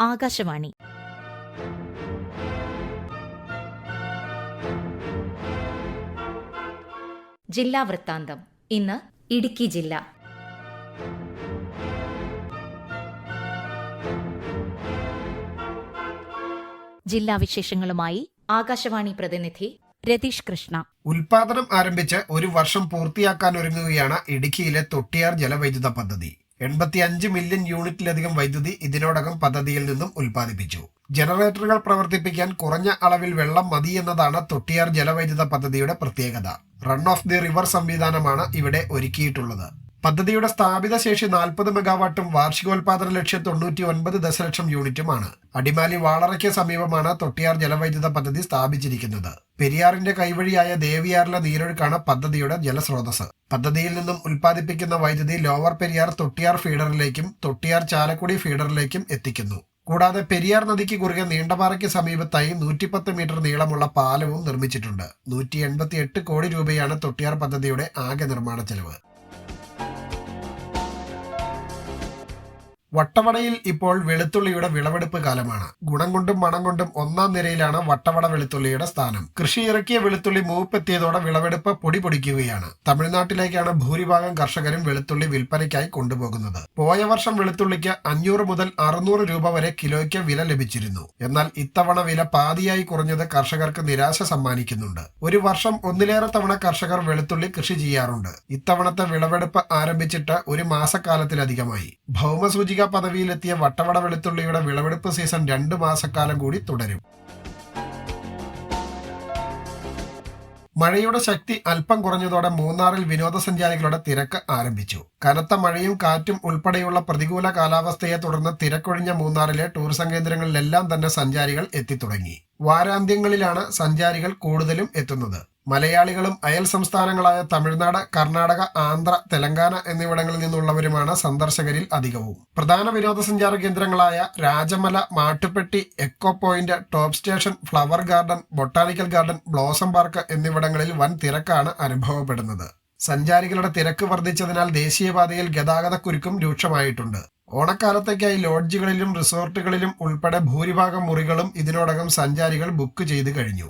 ആകാശവാണി. ജില്ലാ വൃത്താന്തം. ഇന്ന് ഇടുക്കി ജില്ല. ജില്ലാ വിശേഷങ്ങളുമായി ആകാശവാണി പ്രതിനിധി രതീഷ് കൃഷ്ണ. ഉൽപാദനം ആരംഭിച്ച് ഒരു വർഷം പൂർത്തിയാക്കാൻ ഒരുങ്ങുകയാണ് ഇടുക്കിയിലെ തൊട്ടിയാർ ജലവൈദ്യുത പദ്ധതി. എൺപത്തിയഞ്ച് മില്യൺ യൂണിറ്റിലധികം വൈദ്യുതി ഇതിനോടകം പദ്ധതിയിൽ നിന്നും ഉൽപ്പാദിപ്പിച്ചു. ജനറേറ്ററുകൾ പ്രവർത്തിപ്പിക്കാൻ കുറഞ്ഞ അളവിൽ വെള്ളം മതി എന്നതാണ് തൊട്ടിയാർ ജലവൈദ്യുത പദ്ധതിയുടെ പ്രത്യേകത. റൺ ഓഫ് ദി റിവർ സംവിധാനമാണ് ഇവിടെ ഒരുക്കിയിട്ടുള്ളത്. പദ്ധതിയുടെ സ്ഥാപിത ശേഷി നാൽപ്പത് മെഗാവാട്ടും വാർഷികോൽപാദന ലക്ഷ്യം തൊണ്ണൂറ്റി ഒൻപത് ദശലക്ഷം യൂണിറ്റുമാണ്. അടിമാലി വാളറയ്ക്ക് സമീപമാണ് തൊട്ടിയാർ ജലവൈദ്യുത പദ്ധതി സ്ഥാപിച്ചിരിക്കുന്നത്. പെരിയാറിന്റെ കൈവഴിയായ ദേവിയാറിലെ നീരൊഴുക്കാണ് പദ്ധതിയുടെ ജലസ്രോതസ് പദ്ധതിയിൽ നിന്നും ഉൽപ്പാദിപ്പിക്കുന്ന വൈദ്യുതി ലോവർ പെരിയാർ തൊട്ടിയാർ ഫീഡറിലേക്കും തൊട്ടിയാർ ചാലക്കുടി ഫീഡറിലേക്കും എത്തിക്കുന്നു. കൂടാതെ പെരിയാർ നദിക്ക് കുറുകെ നീണ്ടപാറയ്ക്ക് സമീപത്തായി നൂറ്റിപ്പത്ത് മീറ്റർ നീളമുള്ള പാലവും നിർമ്മിച്ചിട്ടുണ്ട്. നൂറ്റി എൺപത്തി എട്ട് കോടി രൂപയാണ് തൊട്ടിയാർ പദ്ധതിയുടെ ആകെ നിർമ്മാണ ചെലവ് വട്ടവടയിൽ ഇപ്പോൾ വെളുത്തുള്ളിയുടെ വിളവെടുപ്പ് കാലമാണ്. ഗുണം കൊണ്ടും മണം കൊണ്ടും ഒന്നാം നിരയിലാണ് വട്ടവട വെളുത്തുള്ളിയുടെ സ്ഥാനം. കൃഷി ഇറക്കിയ വെളുത്തുള്ളി മൂപ്പെത്തിയതോടെ വിളവെടുപ്പ് പൊടി പൊടിക്കുകയാണ്. തമിഴ്നാട്ടിലേക്കാണ് ഭൂരിഭാഗം കർഷകരും വെളുത്തുള്ളി വിൽപ്പനയ്ക്കായി കൊണ്ടുപോകുന്നത്. പോയ വർഷം വെളുത്തുള്ളിക്ക് അഞ്ഞൂറ് മുതൽ അറുന്നൂറ് രൂപ വരെ കിലോയ്ക്ക് വില ലഭിച്ചിരുന്നു. എന്നാൽ ഇത്തവണ വില പാതിയായി കുറഞ്ഞത് കർഷകർക്ക് നിരാശ സമ്മാനിക്കുന്നുണ്ട്. ഒരു വർഷം ഒന്നിലേറെ തവണ കർഷകർ വെളുത്തുള്ളി കൃഷി ചെയ്യാറുണ്ട്. ഇത്തവണത്തെ വിളവെടുപ്പ് ആരംഭിച്ചിട്ട് ഒരു മാസക്കാലത്തിലധികമായി. ഭൗമസൂചിക പദവിയിലെത്തിയ വട്ടവട വെളുത്തുള്ളിയുടെ വിളവെടുപ്പ് സീസൺ രണ്ട് മാസക്കാലം കൂടി തുടരും. മഴയുടെ ശക്തി അല്പം കുറഞ്ഞതോടെ മൂന്നാറിൽ വിനോദസഞ്ചാരികളുടെ തിരക്ക് ആരംഭിച്ചു. കനത്ത മഴയും കാറ്റും ഉൾപ്പെടെയുള്ള പ്രതികൂല കാലാവസ്ഥയെ തുടർന്ന് തിരക്കൊഴിഞ്ഞ മൂന്നാറിലെ ടൂറിസം കേന്ദ്രങ്ങളിലെല്ലാം തന്നെ സഞ്ചാരികൾ എത്തിത്തുടങ്ങി. വാരാന്ത്യങ്ങളിലാണ് സഞ്ചാരികൾ കൂടുതലും എത്തുന്നത്. മലയാളികളും അയൽ സംസ്ഥാനങ്ങളായ തമിഴ്നാട് കർണാടക ആന്ധ്ര തെലങ്കാന എന്നിവിടങ്ങളിൽ നിന്നുള്ളവരുമാണ് സന്ദർശകരിൽ അധികവും. പ്രധാന വിനോദസഞ്ചാര കേന്ദ്രങ്ങളായ Rajamala Mattupetty echo point top station flower garden botanical garden blossom park എന്നിവിടങ്ങളിൽ വൻ തിരക്കാണ് അനുഭവപ്പെടുന്നത്. സഞ്ചാരികളുടെ തിരക്ക് വർദ്ധിച്ചതിനാൽ ദേശീയപാതയിൽ ഗതാഗതക്കുരുക്കും രൂക്ഷമായിട്ടുണ്ട്. ഓണക്കാലത്തേക്കായി ലോഡ്ജുകളിലും റിസോർട്ടുകളിലും ഉൾപ്പെടെ ഭൂരിഭാഗം മുറികളും ഇതിനോടകം സഞ്ചാരികൾ ബുക്ക് ചെയ്തു കഴിഞ്ഞു.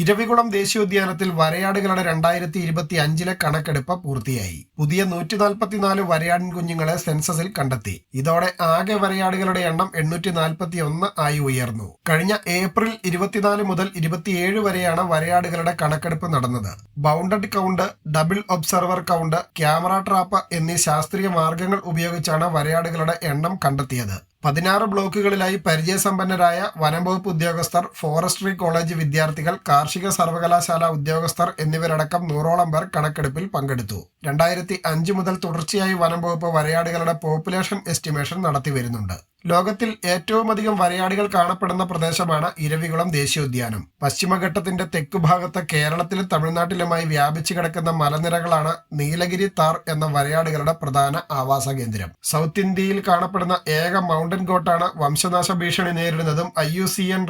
ഇരവികുളം ദേശീയോദ്യാനത്തിൽ വരയാടുകളുടെ രണ്ടായിരത്തി ഇരുപത്തി അഞ്ചിലെ കണക്കെടുപ്പ് പൂർത്തിയായി. പുതിയ നൂറ്റി നാൽപ്പത്തിനാല് വരയാടൻ കുഞ്ഞുങ്ങളെ സെൻസസിൽ കണ്ടെത്തി. ഇതോടെ ആകെ വരയാടുകളുടെ എണ്ണം എണ്ണൂറ്റി നാൽപ്പത്തി ഒന്ന് ആയി ഉയർന്നു. കഴിഞ്ഞ ഏപ്രിൽ ഇരുപത്തിനാല് മുതൽ ഇരുപത്തിയേഴ് വരെയാണ് വരയാടുകളുടെ കണക്കെടുപ്പ് നടന്നത്. Bounded count double observer count camera trap എന്നീ ശാസ്ത്രീയ മാർഗങ്ങൾ ഉപയോഗിച്ചാണ് വരയാടുകളുടെ എണ്ണം കണ്ടെത്തിയത്. പതിനാറ് ബ്ലോക്കുകളിലായി പരിചയസമ്പന്നരായ വനം വകുപ്പ് ഉദ്യോഗസ്ഥർ ഫോറസ്ട്രി കോളേജ് വിദ്യാർത്ഥികൾ കാർഷിക സർവകലാശാല ഉദ്യോഗസ്ഥർ എന്നിവരടക്കം നൂറോളം പേർ കണക്കെടുപ്പിൽ പങ്കെടുത്തു. രണ്ടായിരത്തി അഞ്ച് മുതൽ തുടർച്ചയായി വനം വകുപ്പ് വരയാടുകളുടെ പോപ്പുലേഷൻ എസ്റ്റിമേഷൻ നടത്തി വരുന്നുണ്ട് ലോകത്തിൽ ഏറ്റവുമധികം വരയാടികൾ കാണപ്പെടുന്ന പ്രദേശമാണ് ഇരവികുളം ദേശീയോദ്യാനം. പശ്ചിമഘട്ടത്തിന്റെ തെക്കുഭാഗത്ത് കേരളത്തിലും തമിഴ്നാട്ടിലുമായി വ്യാപിച്ചു കിടക്കുന്ന മലനിരകളാണ് നീലഗിരി താർ എന്ന വരയാടുകളുടെ പ്രധാന ആവാസ കേന്ദ്രം സൗത്ത് ഇന്ത്യയിൽ കാണപ്പെടുന്ന ഏക മൗണ്ടൻ കോട്ടാണ് വംശനാശ ഭീഷണി നേരിടുന്നതും ഐ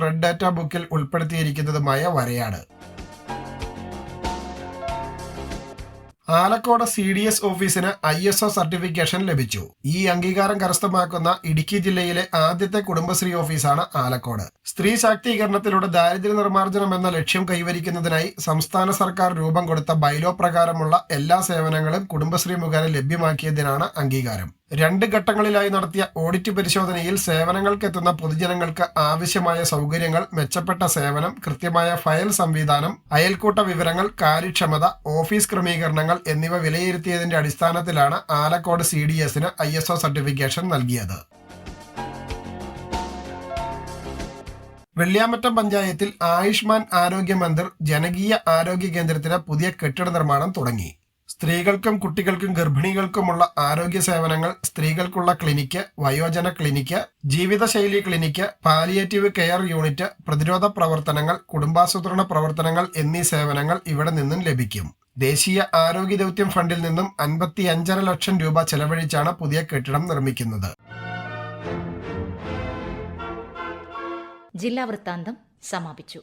റെഡ് ഡാറ്റ ബുക്കിൽ ഉൾപ്പെടുത്തിയിരിക്കുന്നതുമായ വരയാട്. ആലക്കോട് സി ഡി എസ് ഓഫീസിന് ഐ എസ് ഒ സർട്ടിഫിക്കേഷൻ ലഭിച്ചു. ഈ അംഗീകാരം കരസ്ഥമാക്കുന്ന ഇടുക്കി ജില്ലയിലെ ആദ്യത്തെ കുടുംബശ്രീ ഓഫീസാണ് ആലക്കോട്. സ്ത്രീ ശാക്തീകരണത്തിലൂടെ ദാരിദ്ര്യ നിർമ്മാർജനം എന്ന ലക്ഷ്യം കൈവരിക്കുന്നതിനായി സംസ്ഥാന സർക്കാർ രൂപം കൊടുത്ത ബൈലോ പ്രകാരമുള്ള എല്ലാ സേവനങ്ങളും കുടുംബശ്രീ മുഖേന ലഭ്യമാക്കിയതിനാണ് അംഗീകാരം. രണ്ട് ഘട്ടങ്ങളിലായി നടത്തിയ ഓഡിറ്റ് പരിശോധനയിൽ സേവനങ്ങൾക്കെത്തുന്ന പൊതുജനങ്ങൾക്ക് ആവശ്യമായ സൗകര്യങ്ങൾ മെച്ചപ്പെട്ട സേവനം കൃത്യമായ ഫയൽ സംവിധാനം അയൽക്കൂട്ട വിവരങ്ങൾ കാര്യക്ഷമത ഓഫീസ് ക്രമീകരണങ്ങൾ എന്നിവ വിലയിരുത്തിയതിന്റെ അടിസ്ഥാനത്തിലാണ് ആലക്കോട് സി ഡി എസിന് ഐ എസ് ഒ സർട്ടിഫിക്കേഷൻ നൽകിയത്. വെള്ളിയാമറ്റം പഞ്ചായത്തിൽ ആയുഷ്മാൻ ആരോഗ്യ മന്ദിർ ജനകീയ ആരോഗ്യ കേന്ദ്രത്തിന് പുതിയ കെട്ടിട നിർമ്മാണം തുടങ്ങി. സ്ത്രീകൾക്കും കുട്ടികൾക്കും ഗർഭിണികൾക്കുമുള്ള ആരോഗ്യ സേവനങ്ങൾ സ്ത്രീകൾക്കുള്ള ക്ലിനിക്ക് വയോജന ക്ലിനിക്ക് ജീവിതശൈലി ക്ലിനിക്ക് പാലിയേറ്റീവ് കെയർ യൂണിറ്റ് പ്രതിരോധ പ്രവർത്തനങ്ങൾ കുടുംബാസൂത്രണ പ്രവർത്തനങ്ങൾ എന്നീ സേവനങ്ങൾ ഇവിടെ നിന്നും ലഭിക്കും. ദേശീയ ആരോഗ്യ ദൗത്യം ഫണ്ടിൽ നിന്നും അൻപത്തി അഞ്ചര ലക്ഷം രൂപ ചെലവഴിച്ചാണ് പുതിയ കെട്ടിടം നിർമ്മിക്കുന്നത്. ജില്ലാ വൃത്താന്തം സമാപിച്ചു.